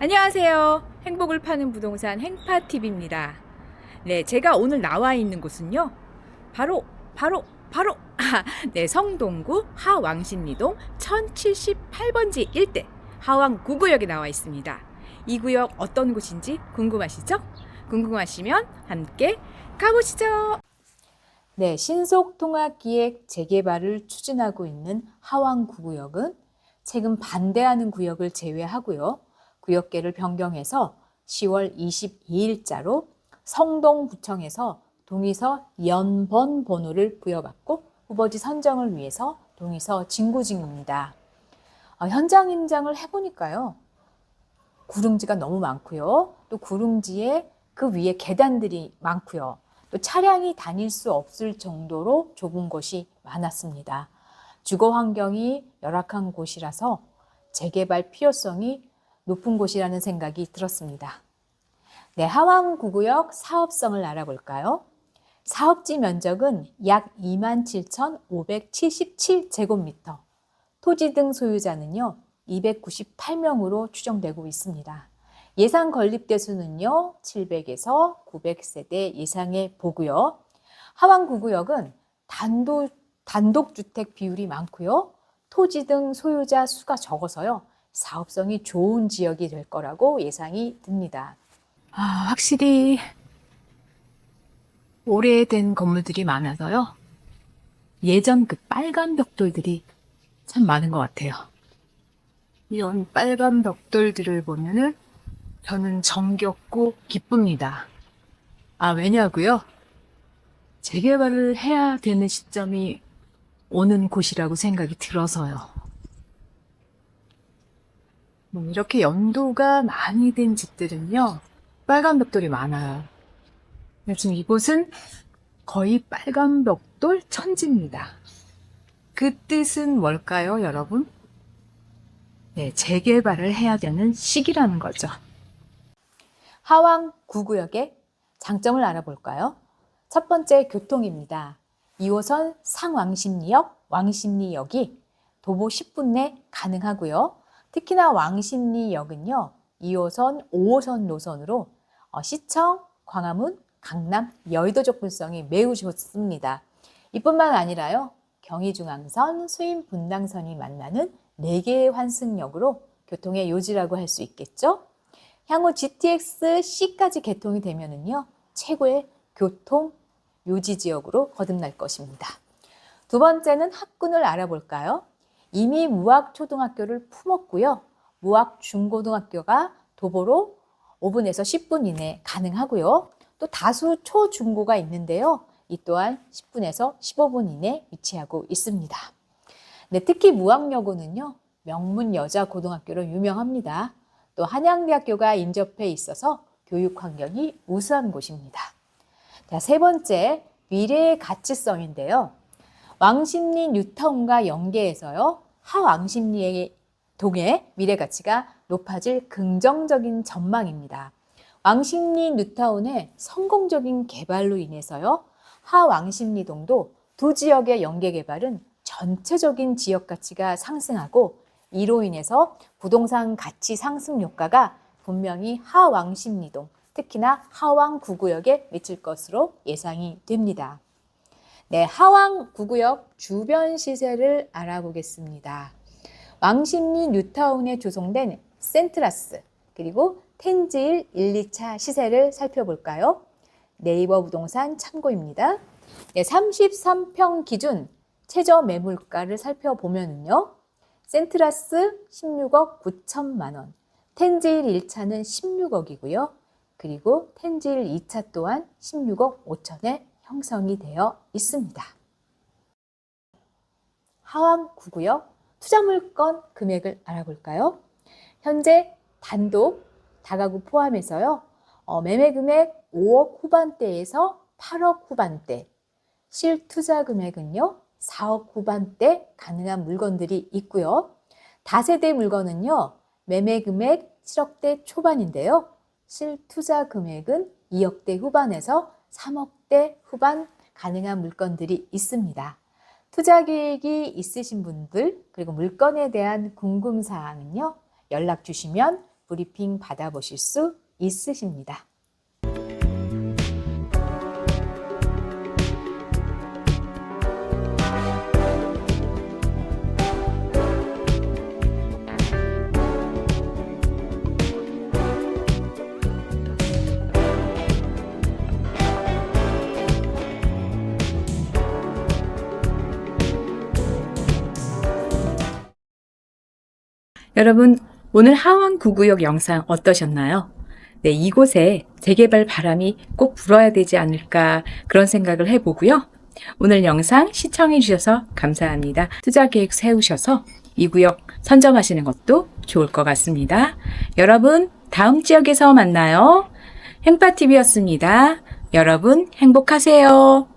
안녕하세요. 행복을 파는 부동산 행파TV입니다. 네, 제가 오늘 나와 있는 곳은요. 바로, 바로, 바로, 아, 네, 성동구 하왕십리동 1078번지 일대 하왕 9구역에 나와 있습니다. 이 구역 어떤 곳인지 궁금하시죠? 궁금하시면 함께 가보시죠. 네, 신속 통합 기획 재개발을 추진하고 있는 하왕 9구역은 최근 반대하는 구역을 제외하고요. 구역계를 변경해서 10월 22일자로 성동구청에서 동의서 연번 번호를 부여받고 후보지 선정을 위해서 동의서 진구 중입니다. 아, 현장 임장을 해보니까요. 구릉지가 너무 많고요. 또 구릉지에 그 위에 계단들이 많고요. 또 차량이 다닐 수 없을 정도로 좁은 곳이 많았습니다. 주거 환경이 열악한 곳이라서 재개발 필요성이 높은 곳이라는 생각이 들었습니다. 네, 하왕 구구역 사업성을 알아볼까요? 사업지 면적은 약 27,577제곱미터. 토지 등 소유자는요, 298명으로 추정되고 있습니다. 예상 건립대수는요, 700에서 900세대 예상해 보고요. 하왕 구구역은 단독, 단독주택 비율이 많고요. 토지 등 소유자 수가 적어서요. 사업성이 좋은 지역이 될 거라고 예상이 듭니다. 아, 확실히 오래된 건물들이 많아서요. 예전 그 빨간 벽돌들이 참 많은 것 같아요. 이런 빨간 벽돌들을 보면은 저는 정겹고 기쁩니다. 아, 왜냐고요? 재개발을 해야 되는 시점이 오는 곳이라고 생각이 들어서요. 뭐 이렇게 연도가 많이 된 집들은요, 빨간 벽돌이 많아요. 지금 이곳은 거의 빨간 벽돌 천지입니다. 그 뜻은 뭘까요, 여러분? 네, 재개발을 해야 되는 시기라는 거죠. 하왕 구구역의 장점을 알아볼까요? 첫 번째 교통입니다. 2호선 상왕십리역, 왕십리역이 도보 10분 내 가능하고요. 특히나 왕십리 역은요, 2호선, 5호선 노선으로 어, 시청, 광화문, 강남, 여의도 접근성이 매우 좋습니다. 이뿐만 아니라요, 경의중앙선, 수인분당선이 만나는 4개의 환승역으로 교통의 요지라고 할 수 있겠죠? 향후 GTX C까지 개통이 되면은요, 최고의 교통 요지 지역으로 거듭날 것입니다. 두 번째는 학군을 알아볼까요? 이미 무학초등학교를 품었고요. 무학중고등학교가 도보로 5분에서 10분 이내 가능하고요. 또 다수 초중고가 있는데요. 이 또한 10분에서 15분 이내 위치하고 있습니다. 네, 특히 무학여고는요. 명문 여자 고등학교로 유명합니다. 또 한양대학교가 인접해 있어서 교육 환경이 우수한 곳입니다. 자, 세 번째, 미래의 가치성인데요. 왕십리 뉴타운과 연계해서요. 하왕십리의 동의 미래 가치가 높아질 긍정적인 전망입니다. 왕십리 뉴타운의 성공적인 개발로 인해서요. 하왕십리동도 두 지역의 연계 개발은 전체적인 지역 가치가 상승하고 이로 인해서 부동산 가치 상승 효과가 분명히 하왕십리동, 특히나 하왕 구구역에 미칠 것으로 예상이 됩니다. 네, 하왕 구구역 주변 시세를 알아보겠습니다. 왕십리 뉴타운에 조성된 센트라스 그리고 텐지일 1, 2차 시세를 살펴볼까요? 네이버 부동산 참고입니다. 네, 33평 기준 최저 매물가를 살펴보면요. 센트라스 16억 9천만 원, 텐지일 1차는 16억이고요. 그리고 텐지일 2차 또한 16억 5천에 형성이 되어 있습니다. 하암 9구역 투자물건 금액을 알아볼까요? 현재 단독 다가구 포함해서요. 어, 매매 금액 5억 후반대에서 8억 후반대, 실투자 금액은요. 4억 후반대 가능한 물건들이 있고요. 다세대 물건은요. 매매 금액 7억대 초반인데요. 실투자 금액은 2억대 후반에서 3억 대 후반 가능한 물건들이 있습니다. 투자 계획이 있으신 분들 그리고 물건에 대한 궁금 사항은요. 연락 주시면 브리핑 받아보실 수 있으십니다. 여러분, 오늘 하원 구구역 영상 어떠셨나요? 네, 이곳에 재개발 바람이 꼭 불어야 되지 않을까 그런 생각을 해보고요. 오늘 영상 시청해주셔서 감사합니다. 투자 계획 세우셔서 이 구역 선정하시는 것도 좋을 것 같습니다. 여러분, 다음 지역에서 만나요. 행파TV였습니다. 여러분, 행복하세요.